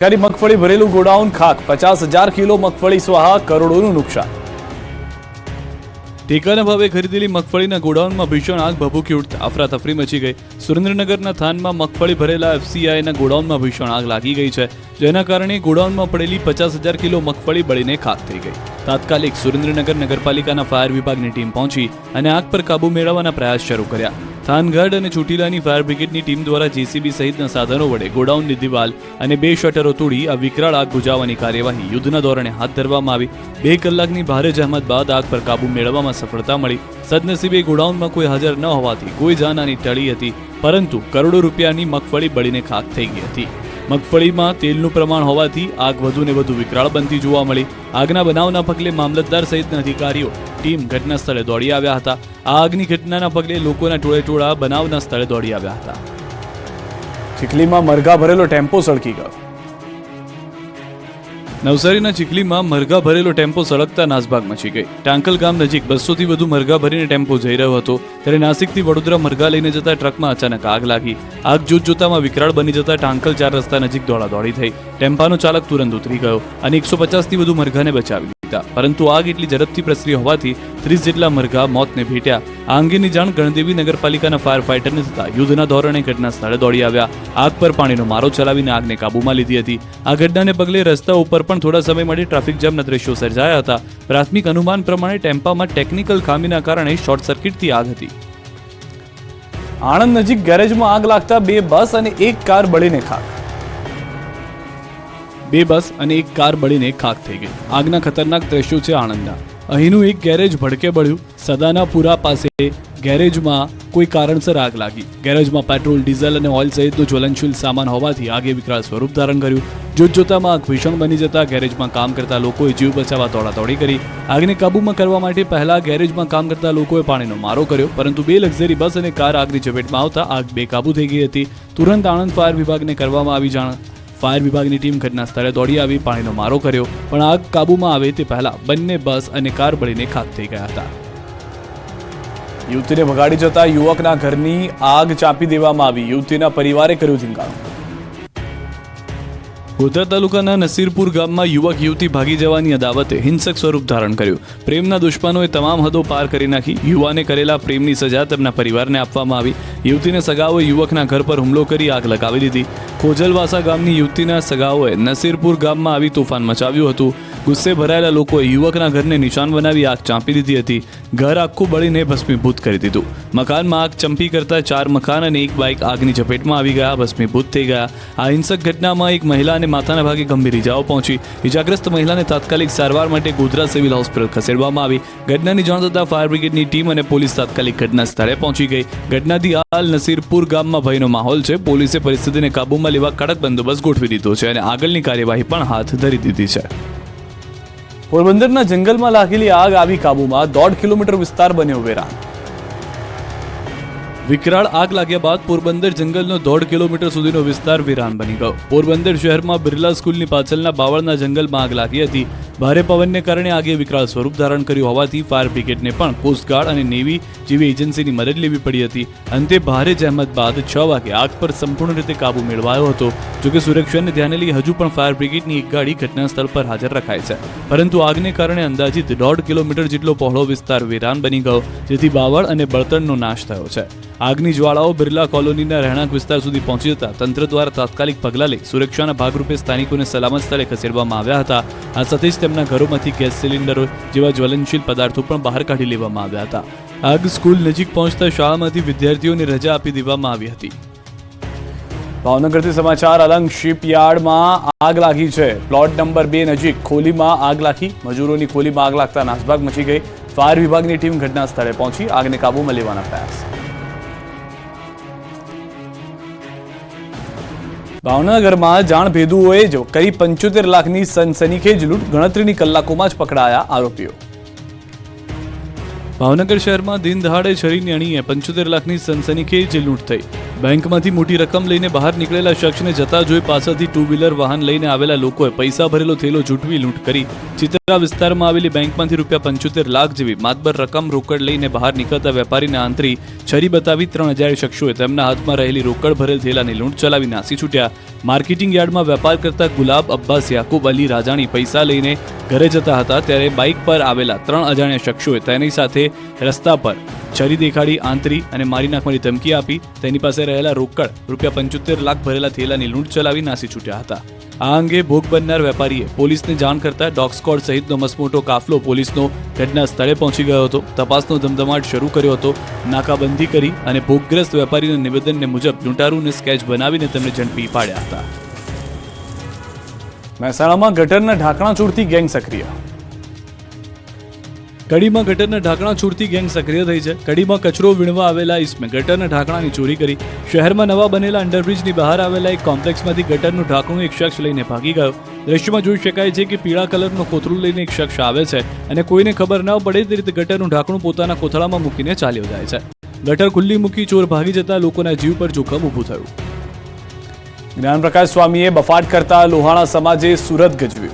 સરકારી મગફળી ભરેલું ગોડાઉન ખાક. પચાસ હજાર કિલો મગફળી સ્વાહા કરોડોનું નુકસાન. ટેકાના ભાવે ખરીદેલી મગફળીના ગોડાઉનમાં ભીષણ આગ ભભૂકી ઉઠતા અફરાતફરી મચી ગઈ. સુરેન્દ્રનગરના થાનમાં મગફળી ભરેલા એફસીઆઈના ગોડાઉનમાં ભીષણ આગ લાગી ગઈ છે. જેના કારણે ગોડાઉનમાં પડેલી પચાસ હજાર કિલો મગફળી બળીને ખાક થઈ ગઈ. તાત્કાલિક સુરેન્દ્રનગર નગરપાલિકાના ફાયર વિભાગની ટીમ પહોંચી અને આગ પર કાબુ મેળવવાના પ્રયાસ શરૂ કર્યા. થાનગઢ અને ચોટીલાની ફાયર બ્રિગેડની ટીમ દ્વારા જેસીબી સહિતના સાધનો વડે ગોડાઉનની દિવાલ અને બે શટરો તોડી આ વિકરાળ આગ બુજાવવાની કાર્યવાહી યુદ્ધના ધોરણે હાથ ધરવામાં આવી. બે કલાકની ભારે જહેમત બાદ આગ પર કાબુ મેળવવામાં સફળતા મળી. સદનસીબે ગોડાઉનમાં કોઈ હાજર ન હોવાથી કોઈ જાનહાની ટળી હતી, પરંતુ કરોડો રૂપિયાની મગફળી બળીને ખાક થઈ ગઈ હતી. મગફળીમાં તેલનું પ્રમાણ હોવાથી આગ વધુને વધુ વિકરાળ બનતી જોવા મળી. આગના બનાવના પગલે મામલતદાર સહિતના અધિકારીઓ ટીમ ઘટના સ્થળે દોડી આવ્યા હતા. આ આગની ઘટનાના પગલે લોકોના ટોળેટોળા બનાવના સ્થળે દોડી આવ્યા હતા. ચીખલીમાં મરઘા ભરેલો ટેમ્પો સળકી ગયો. નવસારીના ચીખલીમાં મરઘા ભરેલો ટેમ્પો સળગતા નાસભાગ મચી ગઈ. ટાંકલ ગામ નજીક બસોથી વધુ મરઘા ભરીને ટેમ્પો જઈ રહ્યો હતો. ત્યારે નાસિકથી વડોદરા મરઘા લઈને જતા ટ્રકમાં અચાનક આગ લાગી. આગ જોત જોતામાં વિકરાળ બની જતા ટાંકલ ચાર રસ્તા નજીક દોડાદોડી થઈ. ટેમ્પાનો ચાલક તુરંત ઉતરી ગયો અને એકસો પચાસથી વધુ મરઘાને બચાવી લીધા પરંતુ આગ એટલી ઝડપથી પ્રસરી હોવાથી ત્રીસ જેટલા મરઘા મોતને ભેટ્યા. આ અંગેની જાણ ગણદેવી નગરપાલિકાના ફાયર ફાઇટરને થતા યુદ્ધના ધોરણે ઘટના સ્થળે દોડી આવ્યા. આગ પર પાણીનો મારો ચલાવીને આગને કાબૂમાં લીધી હતી. આ ઘટનાને પગલે રસ્તા ઉપર પણ થોડા સમય માટે ટ્રાફિક જામના દ્રશ્યો સર્જાયા હતા. પ્રાથમિક અનુમાન પ્રમાણે ટેમ્પામાં ટેકનિકલ ખામીના કારણે શોર્ટ સર્કિટથી આગ હતી. આણંદ નજીક ગેરેજમાં આગ લાગતા બે બસ અને એક કાર બળીને ખાક. બે બસ અને એક કાર બળીને ખાક થઈ ગઈ. આગના ખતરનાક દ્રશ્યો છે આણંદના. અહીંનું એક ગેરેજ ભડકે બળ્યું. સદાનાપુરા પાસે ગેરેજમાં કોઈ કારણસર આગ લાગી. ગેરેજમાં પેટ્રોલ, ડીઝલ અને ઓઇલ સહિતનો જ્વલનશીલ સામાન હોવાથી આગે વિકરાળ સ્વરૂપ ધારણ કર્યું. જોત જોતામાં આગ ભીષણ બની જતા ગેરેજમાં કામ કરતા લોકોએ જીવ બચાવવા દોડાદોડી કરી. આગને કાબૂમાં કરવા માટે પહેલા ગેરેજમાં કામ કરતા લોકોએ પાણીનો મારો કર્યો, પરંતુ બે લક્ઝરી બસ અને કાર આગની ઝપેટમાં આવતા આગ બેકાબૂ થઈ ગઈ હતી. તુરંત આણંદ ફાયર વિભાગને કરવામાં આવી જાણ ફાયર વિભાગની ટીમ ઘટના સ્થળે દોડી આવી પાણીનો મારો કર્યો પણ આગ કાબૂમાં આવે તે પહેલા બંને બસ અને કાર બળીને ખાક થઈ ગયા હતા. યુવતીને ભગાડી જતા યુવકના ઘરની આગ ચાંપી દેવામાં આવી. યુવતીના પરિવારે કર્યું ધીંગાણું ગોધરા તાલુકાના નસીરપુર ગામમાં યુવક યુવતી ભાગી જવાની અદાવતે હિંસક સ્વરૂપ ધારણ કર્યું. પ્રેમના દુશ્મનોએ તમામ હદો પાર કરી નાખી. યુવાને કરેલા પ્રેમની સજા તેમના પરિવારને આપવામાં આવી. યુવતીને સગાઓએ યુવકના ઘર પર હુમલો કરી આગ લગાવી દીધી. ખોજલવાસા ગામની યુવતીના સગાઓએ નસીરપુર ગામમાં આવી તોફાન મચાવ્યું હતું. ગુસ્સે ભરાયેલા લોકોએ યુવકના ઘરને નિશાન બનાવી આગ ચાંપી દીધી હતી. ઘર આખું બળીને ભસ્મીભૂત કરી દીધું. મકાનમાં આગ ચંપી કરતા ચાર મકાન અને એક બાઇક આગની ઝપેટમાં આવી ગયા, ભસ્મીભૂત થઈ ગયા. આ હિંસક ઘટનામાં એક મહિલા અને માથાના ભાગે ગંભીર ઇજાઓ પહોંચી. ઇજાગ્રસ્ત મહિલાને તાત્કાલિક સારવાર માટે ગોધરા સિવિલ હોસ્પિટલ ખસેડવામાં આવી. ઘટનાની જાણ થતાં ફાયર બ્રિગેડની ટીમ અને પોલીસ તાત્કાલિક ઘટના સ્થળે પહોંચી ગઈ. ઘટનાથી હાલ નસીરપુર ગામમાં ભયનો માહોલ છે. પોલીસે પરિસ્થિતિને કાબૂમાં લેવા કડક બંદોબસ્ત ગોઠવી દીધો છે અને આગળની કાર્યવાહી પણ હાથ ધરી દીધી છે. પોરબંદરના જંગલમાં લાગેલી આગ આવી કાબૂમાં દોઢ કિલોમીટર વિસ્તાર બન્યો વેરાન. વિકરાળ આગ લાગ્યા બાદ પોરબંદર જંગલનો દોઢ કિલોમીટર સુધીનો વિસ્તાર વિરાન બની ગયો. પોરબંદર શહેરમાં બિરલા સ્કૂલની પાછળના બાવળના જંગલમાં આગ લાગી હતી. ભારે પવનને કારણે આગે વિકરાળ સ્વરૂપ ધારણ કર્યું હોવાથી ફાયર બ્રિગેડને પણ કોસ્ટગાર્ડ અને નેવી જેવી એજન્સીની મદદ લેવી પડી હતી. અંતે ભારે જહેમત બાદ છ વાગે આગ પર સંપૂર્ણ રીતે કાબુ મેળવાયો હતો. જોકે સુરક્ષાને ધ્યાને લઈ હજુ પણ ફાયર બ્રિગેડની એક ગાડી ઘટના સ્થળ પર હાજર રખાય છે. પરંતુ આગને કારણે અંદાજિત દોઢ કિલોમીટર જેટલો પહોળો વિસ્તાર વેરાન બની ગયો, જેથી બાવળ અને બળતણનો નાશ થયો છે. આગની જ્વાળાઓ બિરલા કોલોનીના રહેણાંક વિસ્તાર સુધી પહોંચી જતા તંત્ર દ્વારા તાત્કાલિક પગલાં લઈ સુરક્ષાના ભાગરૂપે સ્થાનિકોને સલામત સ્થળે ખસેડવામાં આવ્યા હતા. આ સાથે જ તેમના ઘરોમાંથી ગેસ સિલિન્ડરો જેવા જ્વલનશીલ પદાર્થો પણ બહાર કાઢી લેવામાં આવ્યા હતા. આગ સ્કૂલ નજીક પહોંચતા શાળામાંથી વિદ્યાર્થીઓને રજા આપી દેવામાં આવી હતી. ભાવનગરથી સમાચાર, અલંગ શિપયાર્ડમાં આગ લાગી છે. પ્લોટ નંબર બે નજીક ખોલીમાં આગ લાગી. મજૂરોની ખોલીમાં આગ લાગતા નાસભાગ મચી ગઈ. ફાયર વિભાગની ટીમ ઘટના સ્થળે પહોંચી આગને કાબૂમાં લેવાના પ્રયાસ. ભાવનગરમાં જાણ ભેદુઓએ જો કરી પંચોતેર લાખની સનસનીખેજ લૂંટ. ગણતરીની કલાકોમાં જ પકડાયા આરોપીઓ. ભાવનગર શહેરમાં દિન દહાડે છરીની અણીએ પંચોતેર લાખની સનસનીખેજ લૂંટ થઈ. બેંકમાંથી મોટી રકમ લઈને બહાર નીકળેલા શખ્સને જતા જોઈ પાછળથી ટુ વ્હીલર વાહન લઈને આવેલા લોકોએ પૈસા ભરેલો થેલો ઝૂંટવી લૂંટ કરી. ચિત્રા વિસ્તારમાં આવેલી બેંકમાંથી રૂપિયા પંચોતેર લાખ જેવી માતબર રકમ રોકડ લઈને બહાર નીકળતા વેપારીને આંતરી છરી બતાવી ત્રણ હજાર શખ્સોએ તેમના હાથમાં રહેલી રોકડ ભરેલ થેલાની લૂંટ ચલાવી નાસી છૂટ્યા. માર્કેટિંગ યાર્ડમાં વેપાર કરતા ગુલાબ, અબ્બાસ, યાકુબ, અલી, રાજાણી પૈસા લઈને ઘરે જતા હતા, ત્યારે બાઇક પર આવેલા ત્રણ અજાણ્યા શખ્સોએ તેની સાથે રસ્તા પર છરી દેખાડી, આંતરી અને મારી નાખવાની ધમકી આપી તેની પાસે રહેલા રોકડ રૂપિયા પંચોતેર લાખ ભરેલા થેલાની લૂંટ ચલાવી નાસી છૂટ્યા હતા. આ અંગે ભોગ બનનાર વેપારીએ પોલીસને જાણ કરતા ડોગ સ્કોડ સહિતનો મસમોટો કાફલો પોલીસનો ઘટના સ્થળે પહોંચી ગયો હતો. તપાસનો ધમધમાટ શરૂ કર્યો હતો. નાકાબંધી કરી અને ભોગગ્રસ્ત વેપારીના નિવેદનને મુજબ લૂંટારૂને સ્કેચ બનાવીને તેમને ઝડપી પાડ્યા હતા. મહેસાણામાં ગટરના ઢાંકણા ચોરતી ગેંગ સક્રિય કડીમાં ગટરના ઢાંકણા ચોરતી ગેંગ સક્રિય થઈ છે. કડીમાં કચરો વીણવા આવેલા ઇસમે ગટરના ઢાંકણાની ચોરી કરી. શહેરમાં નવા બનેલા અંડરબ્રિજની બહાર આવેલા એક કોમ્પ્લેક્સમાંથી ગટરનું ઢાંકણું એક શખ્સ લઈને ભાગી ગયો. દ્રશ્યમાં જોઈ શકાય છે કે પીળા કલરનું કોથળું લઈને એક શખ્સ આવે છે અને કોઈને ખબર ન પડે તે રીતે ગટરનું ઢાંકણું પોતાના કોથળામાં મૂકીને ચાલ્યો જાય છે. ગટર ખુલ્લી મૂકી ચોર ભાગી જતા લોકોના જીવ પર જોખમ ઊભું થયું. જ્ઞાનપ્રકાશ સ્વામીએ બફાટ કરતા લોહાણા સમાજે સુરત ગજવ્યું